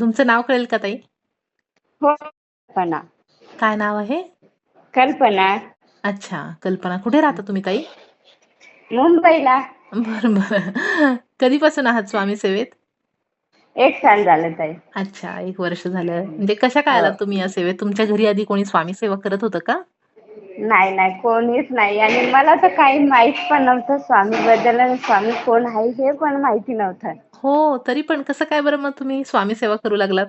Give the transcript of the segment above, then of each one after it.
तुमचं नाव कळेल का ताई? हो कल्पना. काय नाव आहे? कल्पना. अच्छा कल्पना. कुठे राहता तुम्ही ताई? मुंबईला. बरं बरं. कधीपासून आहात स्वामी सेवेत? एक साल झालं ताई. अच्छा एक वर्ष झालं. म्हणजे कशा काय आलात तुम्ही या सेवेत? तुमच्या घरी आधी कोणी स्वामी सेवा करत होतं का? नाही नाही कोणीच नाही. आणि मला तर काही माहीत पण नव्हतं स्वामी बद्दल स्वामी कोण आहे हे पण माहिती नव्हतं. हो तरी पण कसं काय बरं मग तुम्ही स्वामी सेवा करू लागलात?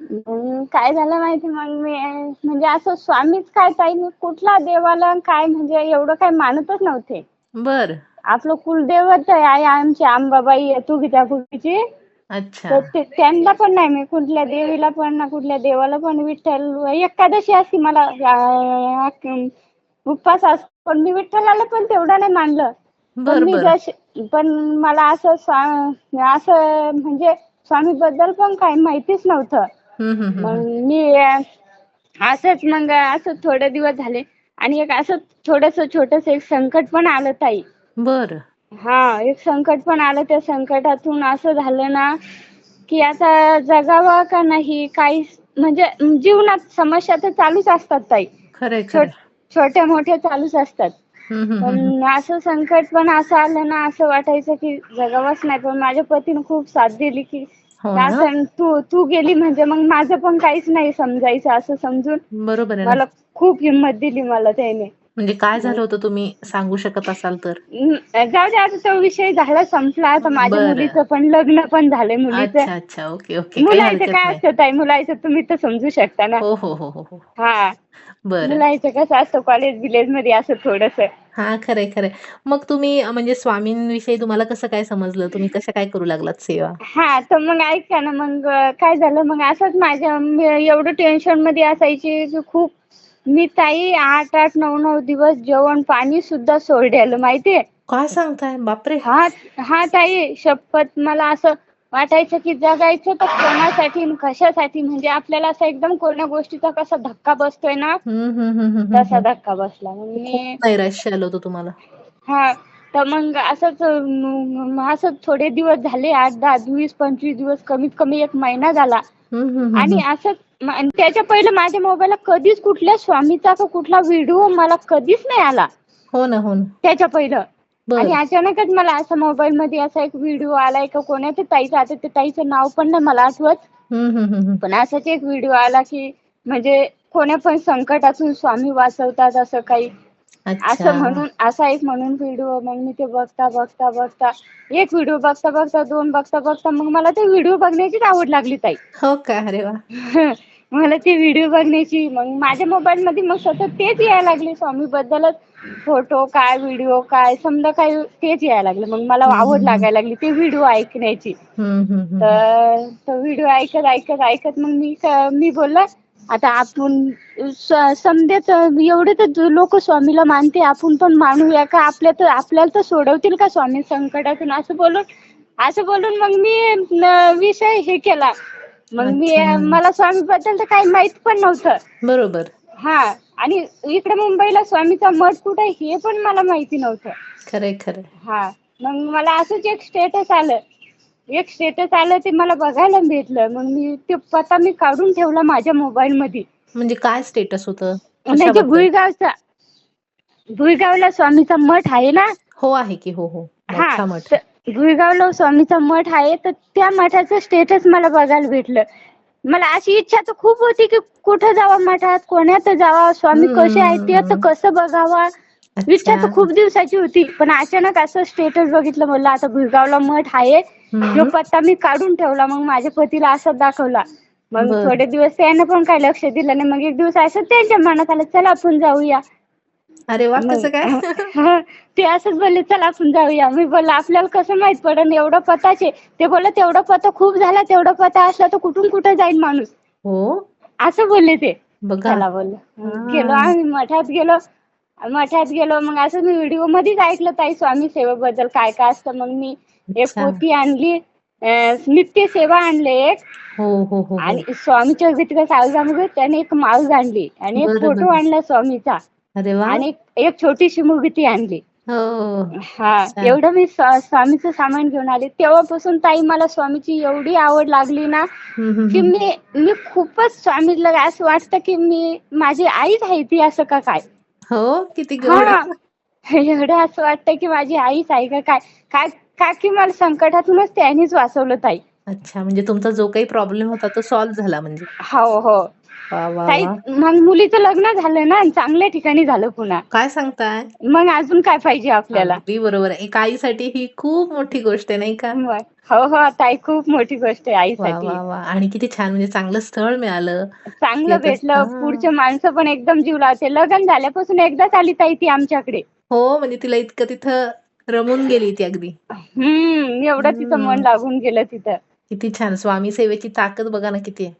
मग काय झालं माहिती मग मी म्हणजे असं स्वामीच काय ताई मी कुठला देवाला काय म्हणजे एवढं काय मानतच नव्हते. बर. आपलं कुलदैवत आहे आमची आंबाबाई तुगीच्या कुटीची अच्छा. तर ते- त्यांना पण नाही मी कुठल्या देवीला पण ना कुठल्या देवाला पण विठ्ठल एकादशी असती मला अं, अं, उपवास असतो पण मी विठ्ठलाला पण तेवढं नाही मानलं. पण मी जशी पण मला असं स्वा- असं म्हणजे स्वामी बद्दल पण काही माहितीच नव्हतं. मग मी अं, असंच मग असं थोडे दिवस झाले. आणि एक असं थोडस छोटस एक संकट पण आलं ताई. बर. हा एक संकट पण आलं त्या संकटातून असं झालं ना की आता जगावं का नाही काही म्हणजे जीवनात समस्या तर चालूच असतात ताई. खरंय छोट खरंय. छोट्या मोठ्या चालूच असतात. पण असं संकट पण असं आलं ना असं वाटायचं की जगावंच नाही. पण माझ्या पतीने खूप साथ दिली की हो असं तू तू गेली म्हणजे मग माझं पण काहीच नाही समजायचं असं समजून बरोबर मला खूप हिंमत दिली मला त्याने. म्हणजे काय झालं होतं तुम्ही सांगू शकत असाल तर? जाऊ दे आता तो विषय झाला संपला. आता माझ्या. मुलीचं पण लग्न पण झालंय मुलीचं. अच्छा अच्छा. Okay okay. काही मुलाचं हरकत काय नाही. असतं ताई? मुलाचं तुम्ही तर समजू शकता ना. हो हो हो हो हो. हा. बरं. मुलाचं कसं असतं? कॉलेज बिलेजमध्ये असं थोडस. हा खरंय खरंय. मग तुम्ही अं, म्हणजे स्वामींविषयी तुम्हाला कसं काय समजलं? तुम्ही कशा काय करू लागलात सेवा? हा तर मग ऐका ना मग अं, काय झालं? मग असंच माझ्या मी एवढं टेन्शनमध्ये असायची की खूप मी ताई आठ आठ नऊ नऊ दिवस जेवण पाणी सुद्धा सोडलेलं माहितीये? काय सांगताय? बापरे. हा हा ताई शपथ मला असं वाटायचं की जगायचं तर कोणासाठी कशासाठी? म्हणजे आपल्याला असं एकदम कोण्या गोष्टीचा कसा धक्का बसतोय ना? हम्म हम्म हम्म हम्म हम्म. तसा धक्का बसला. मग मी नैराश्य आलं होतं तुम्हाला. हा तर मग असंच असंच थोडे दिवस झाले आठ दहा वीस पंचवीस दिवस कमीत कमी एक महिना झाला. आणि आणि त्याच्या पहिले माझ्या मोबाईलला कधीच कुठल्या स्वामीचा का कुठला व्हिडिओ मला कधीच नाही आला. हो ना हो ना. त्याच्या पहिलं. आणि अचानकच मला असं मोबाईल मध्ये असा एक व्हिडिओ आलाय का कोणाच्या ताईचा आता त्या ताईचं नाव पण नाही मला आठवत. पण असाच एक व्हिडिओ आला की म्हणजे कोण्या पण संकटातून स्वामी वाचवतात असं काही. असं म्हणून असा एक म्हणून व्हिडिओ मग मी ते बघता बघता बघता एक व्हिडिओ बघता बघता दोन बघता बघता मग मला ते व्हिडिओ बघण्याचीच आवड लागली ताई. हो का? अरे वा. मला ते व्हिडिओ बघण्याची मग माझ्या मोबाईल मध्ये मग सतत तेच यायला लागले स्वामी बद्दलच फोटो काय व्हिडिओ काय समजा काय तेच यायला लागलं. मग मला आवड लागायला लागली ते व्हिडिओ ऐकण्याची. तर तो व्हिडिओ ऐकत ऐकत ऐकत मग मी मी बोलला आता आपण स- समजेत एवढे तर लोक स्वामीला मानते आपण पण मानूया का? आपल्या तर आपल्याला तर सोडवतील का स्वामी संकटातून? असं बोलून असं बोलून मग मी विषय हे केला. मग मी. मला स्वामी बद्दल तर काही माहीत पण नव्हतं. बरोबर. हा आणि इकडे मुंबईला स्वामीचा मठ कुठे आहे हे पण मला माहिती नव्हतं. खरंय खरंय. हा मग मला असंच एक स्टेटस आलं. एक स्टेटस आलं ते मला बघायला भेटलं. मग मी ते पत्ता मी काढून ठेवला माझ्या मोबाईल मध्ये म्हणजे काय स्टेटस होतं? म्हणजे? भुईगावचा भुईगावला स्वामीचा मठ आहे ना? हो आहे की. हो हो. मोठा हा भुईगावला स्वामीचा मठ आहे तर त्या मठाचं स्टेटस मला बघायला भेटलं. मला अशी इच्छा तर खूप होती की कुठं जावा मठात कोण्यात जावा स्वामी. कसे आहेत ते तर कसं बघावा? इच्छा तर खूप दिवसाची होती पण अचानक असं स्टेटस बघितलं म्हणलं आता भुईगावला मठ आहे. जो पत्ता मी काढून ठेवला मग माझ्या पतीला असं दाखवला. मग. थोडे दिवस त्यानं पण काही लक्ष दिलं नाही. मग एक दिवस असं त्यांच्या मनात आलं चला आपण जाऊया. अरे वा कसं काय? ते असंच बोलले चल आपण जाऊया. मी बोलला आपल्याला कसं माहीत पडन एवढं पताचे. ते बोलले तेवढं पता खूप झाला तेवढं पता असला तर कुठून कुठं जाईल माणूस. हो? असं बोलले ते. बघा. चला बोललं. गेलो आम्ही मठात गेलो. मठात गेलो मग असं मी व्हिडिओ मध्येच ऐकलं ताई स्वामी सेवेबद्दल काय काय असतं मग मी एक. पोथी आणली नित्य सेवा आणले एक हो हो हो. आणि स्वामीच्या तिकडे सावजामध्ये त्याने एक माळ आणली आणि एक फोटो. आणला स्वामीचा आणि एक- छोटीशी मूर्ती आणली हो हा. एवढं मी स्वा- स्वामीचं सामान घेऊन आले तेव्हापासून ताई मला स्वामीची एवढी आवड लागली ना की. मी मी खूपच स्वामीला असं वाटतं की मी माझी आईच आहे ती असं का काय हो? किती गोड. हा एवढं असं वाटतं की माझी आईच आहे का काय? काय का की मला संकटातूनच त्यांनीच वाचवलं ताई. अच्छा म्हणजे तुमचा जो काही प्रॉब्लेम होता तो सॉल्व्ह झाला म्हणजे? हो हो. वा वा ताई वा. मग मुलीचं लग्न झालं ना आणि चांगल्या ठिकाणी झालं पुन्हा. काय सांगताय? मग अजून काय पाहिजे आपल्याला? अगदी बरोबर. आहे एक आईसाठी ही खूप मोठी गोष्ट आहे नाही का? मग. हो हो ताई खूप मोठी गोष्ट आहे वा आईसाठी. वा वा. आणि किती छान म्हणजे चांगलं स्थळ मिळालं. चांगलं येतच- भेटलं हा. पुढचे माणसं पण एकदम जीव लावते. लग्न झाल्यापासून एकदाच आली ताई ती आमच्याकडे. हो म्हणजे तिला इतकं तिथं रमून गेली ती अगदी. हम्म एवढं तिचं हम्म. मन लागून गेलं तिथं. किती छान. स्वामी सेवेची ताकद बघा ना किती आहे.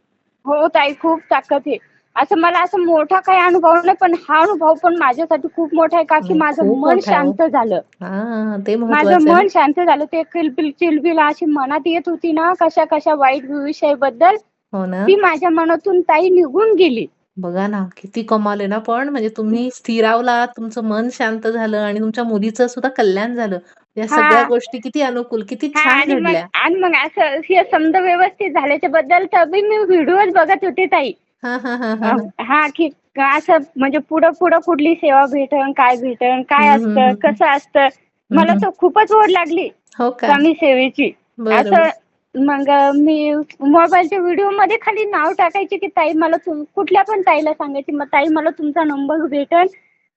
हो ताई खूप ताकद आहे. असं मला असं मोठा काही अनुभव नाही पण हा अनुभव पण माझ्यासाठी खूप मोठा आहे का की माझं खूप मन मोठा आहे हो. शांत झालं. हा ते माझं महत्वाचं मन शांत झालं ते किलबिल चिलबिल अशी मनात येत होती ना कशा कशा वाईट विषयाबद्दल. हो ना. ती माझ्या मनातून ताई निघून गेली. बघा ना किती कमाल आहे ना पण म्हणजे तुम्ही स्थिरावला तुमचं मन शांत झालं आणि तुमच्या मुलीचं सुद्धा कल्याण झालं. या हा. सगळ्या गोष्टी किती अनुकूल किती हा, छान आणि मग घडल्या. आणि मग असं हे समजा व्यवस्थित झाल्याच्या बद्दल तर बी मी व्हिडिओच बघत होते ताई. हा हा हा हा हा. की असं म्हणजे पुढं पुढं कुठली सेवा भेटन काय भेटन काय असतं. कसं असतं मला तर खूपच ओढ लागली हो का? स्वामी सेवेची. बरं असं मग मी मोबाईलच्या व्हिडिओमध्ये खाली नाव टाकायचे की ताई मला तुम कुठल्या पण ताईला सांगायची मग ताई मला तुमचा नंबर भेटन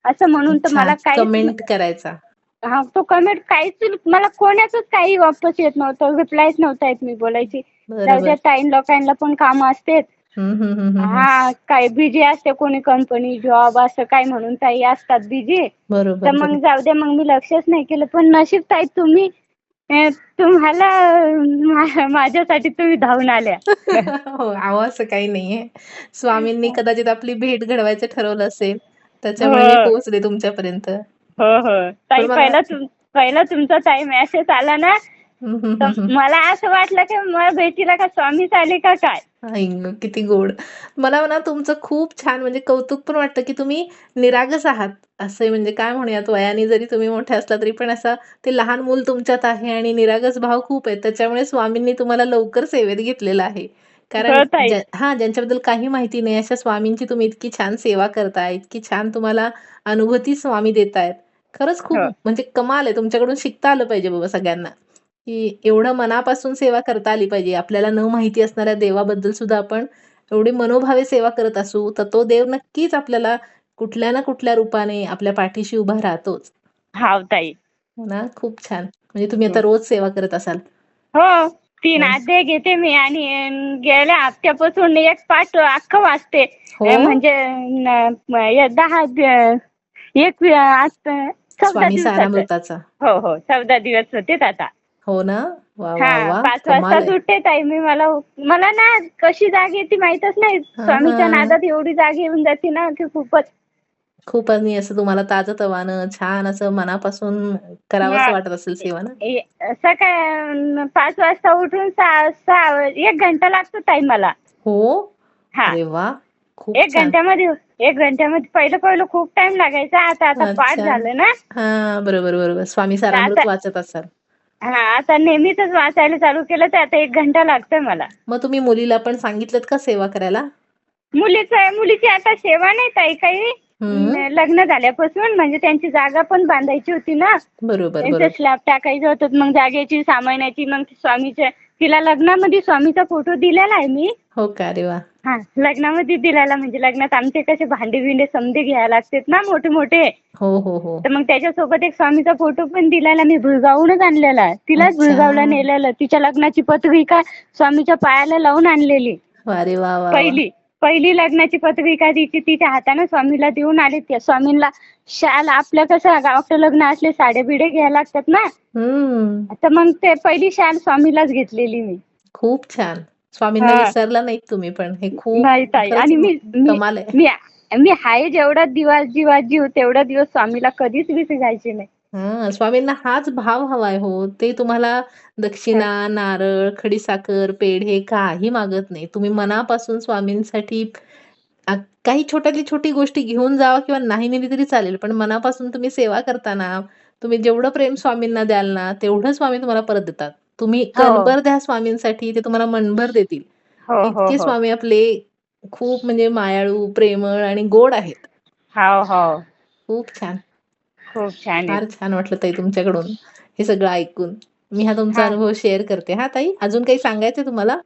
असं म्हणून तर मला काही कमेंट करायचा. हा तो कमेंट काहीच मला कोणाचंच काही वापस येत नव्हतं. रिप्लायच नव्हता येत मी बोलायची. द्या ताईन लोकांना पण काम असते. हा काय बिझी असते कोणी कंपनी जॉब असं काय म्हणून ताई असतात बिझी तर मग जाऊ द्या मग मी लक्षच नाही केलं. पण नशीब ताई तुम्ही तुम्हाला माझ्यासाठी तुम्ही धावून आल्या. हो अहो असं काही नाहीये. स्वामींनी कदाचित आपली भेट घडवायचं ठरवलं असेल त्याच्यामुळे हो. पोहोचले तुमच्यापर्यंत. हो हो. ताई पहिला तुम पहिला तुमचा ताई मेसेज आला ना? तर. मला असं वाटलं की मला भेटीला का स्वामीच आले का काय? आई गं, किती गोड. मला ना तुमचं खूप छान म्हणजे कौतुक पण वाटतं की तुम्ही निरागस आहात. असं म्हणजे काय म्हणूयात वयाने जरी तुम्ही मोठे असला तरी पण असं ते लहान मूल तुमच्यात आहे आणि निरागस भाव खूप आहे त्याच्यामुळे स्वामींनी तुम्हाला लवकर सेवेत घेतलेलं आहे. कारण. ज्या- हा ज्यांच्याबद्दल काही माहिती नाही अशा स्वामींची तुम्ही इतकी छान सेवा करताय इतकी छान तुम्हाला अनुभूती स्वामी देतायत. खरंच खूप हो. म्हणजे कमाल आहे तुमच्याकडून शिकता आलं पाहिजे बाबा सगळ्यांना. की एवढं मनापासून सेवा करता आली पाहिजे आपल्याला न माहिती असणाऱ्या देवाबद्दल सुद्धा आपण एवढी मनोभावे सेवा करत असू तर तो देव नक्कीच आपल्याला कुठल्या ना कुठल्या रूपाने आपल्या पाठीशी उभा राहतोच. हाव ताई. हो ना? खूप छान. म्हणजे तुम्ही आता रोज सेवा करत असाल. हो. तीन. अध्याय घेते मी आणि अं, गेल्या हप्त्यापासून एक पाठ अख्खं वाचते. हो? म्हणजे हे दहा दि- एक अं, चौदा स्वामी दिवसाचं. सारामृताचा. हो हो चौदा दिवस होते आता. हो ना? वा वा हा वा. पाच कमाल वाजता आहे. सुटते ताई मी मला मला ना कशी जाग येते माहीतच नाही. हा, स्वामीच्या हा. नादात एवढी जाग येऊन जाते ना की खूपच. खूप आणि असं तुम्हाला ताजं तवानं छान असं मनापासून करावंसं हा. वाटत असेल सेवा ना ए- सकाळ पाच वाजता उठून सहा सहा एक घंटा लागतो ताई मला. हो? हा. अरे वा. खूप एक छान. घंट्यामध्ये एक घंट्यामध्ये पहिलं पहिलं खूप टाइम लागायचा. आता आता पाठ अच्छा. झालं ना. हा बरोबर बरोबर. स्वामी सारामृत आता- वाचत असाल. हा आता नेहमीच वाचायला चालू केलं तर आता एक घंटा लागतोय मला. मग तुम्ही मुलीला पण सांगितलं का सेवा करायला? मुलीचं मुलीची आता सेवा नाही ताई काही लग्न झाल्यापासून म्हणजे त्यांची जागा पण बांधायची होती ना. बरोबर त्यांचं बरोबर. स्लॅब टाकायचं होतं मग जागेची सामानाची मग स्वामीच्या तिला लग्नामध्ये स्वामीचा फोटो दिलेला आहे मी. हो का? अरे वा. हा लग्नामध्ये दिलेला म्हणजे लग्नात आमचे कसे भांडे बिंडे समजे घ्यायला लागतात ना मोठे मोठे हो हो हो. तर मग त्याच्यासोबत एक स्वामीचा फोटो पण दिलेला मी भुळगावूनच आणलेला. तिलाच अच्छा. भुळगावला नेलेलं. तिच्या लग्नाची पत्रिका स्वामीच्या पायाला लावून आणलेली. रे वा वा वा. पहिली. पहिली लग्नाची पत्रिका तिची तिच्या हाताने स्वामीला देऊन आले. त्या स्वामींना शाल आपल्या कसं गावाकडे लग्न असले साड्या बिडे घ्यायला लागतात ना. तर मग ते पहिली शाल स्वामीलाच घेतलेली मी. खूप छान. स्वामींना. विसरला नाहीत तुम्ही पण. हे खूप नाही आणि मी मी मी हाय जेवढा दिवस जीवा जीव तेवढा दिवस स्वामीला कधीच विसरायचे नाही. हा स्वामींना हाच भाव हवाय हो. ते तुम्हाला दक्षिणा नारळ खडीसाखर पेढे काही मागत नाही. तुम्ही मनापासून स्वामींसाठी आ- काही छोट्यातली छोटी गोष्टी घेऊन जावा किंवा नाही नेली तरी चालेल पण मनापासून तुम्ही सेवा करताना तुम्ही जेवढं प्रेम स्वामींना द्याल ना तेवढं स्वामी तुम्हाला परत देतात. तुम्ही हो. कणभर द्या स्वामींसाठी ते तुम्हाला मनभर देतील. हो हो इतके हो. स्वामी आपले खूप म्हणजे मायाळू प्रेमळ आणि गोड आहेत. हो हो. खूप छान. खूप छान फार छान वाटलं ताई तुमच्याकडून हे सगळं ऐकून. मी हा तुमचा हा. अनुभव शेअर करते. हा ताई अजून काही सांगायचंय तुम्हाला?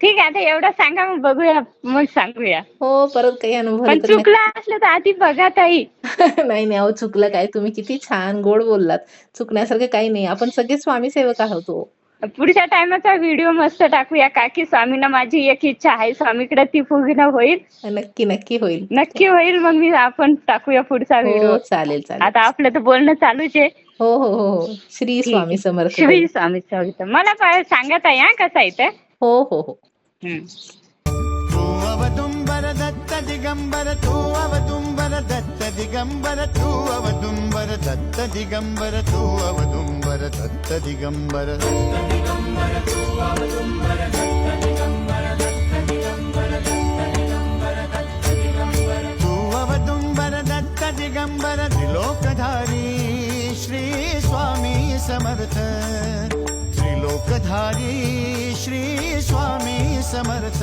ठीक आहे आता एवढं सांगा मग बघूया मग सांगूया. हो परत काही अनुभव पण आले तर नक्की- चुकलं असलं तर आधी बघा ताई. नाही नाही अहो चुकलं काय? तुम्ही किती छान गोड बोललात. चुकण्यासारखं काही नाही. आपण सगळे स्वामी सेवक आहोत हो. पुढच्या टायमाचा व्हिडिओ मस्त टाकूया. का की स्वामींना माझी एक इच्छा आहे. स्वामीकडे ती पूर्ण होईल. नक्की नक्की होईल. नक्की होईल. मग मी आपण टाकूया पुढचा व्हिडिओ. हो चालेल चालेल. आता आपलं तर बोलणं चालूच आहे. हो हो हो हो. श्री स्वामी आहे. समर्थ श्री. स्वामी स्वामी मला पा- सांगा ताई हा कसं आहे ते हो हो हो. हम्म. तू अवदुंबर दत्त दिगंबर तू अवदुंबर दत्त दिगंबर तू अवदुंबर दत्त दिगंबर तू अवदुंबर दत्त दिगंबर तू अवदुंबर दत्त दिगंबर त्रिलोकधारी श्री स्वामी समर्थ त्रिलोकधारी श्री स्वामी समर्थ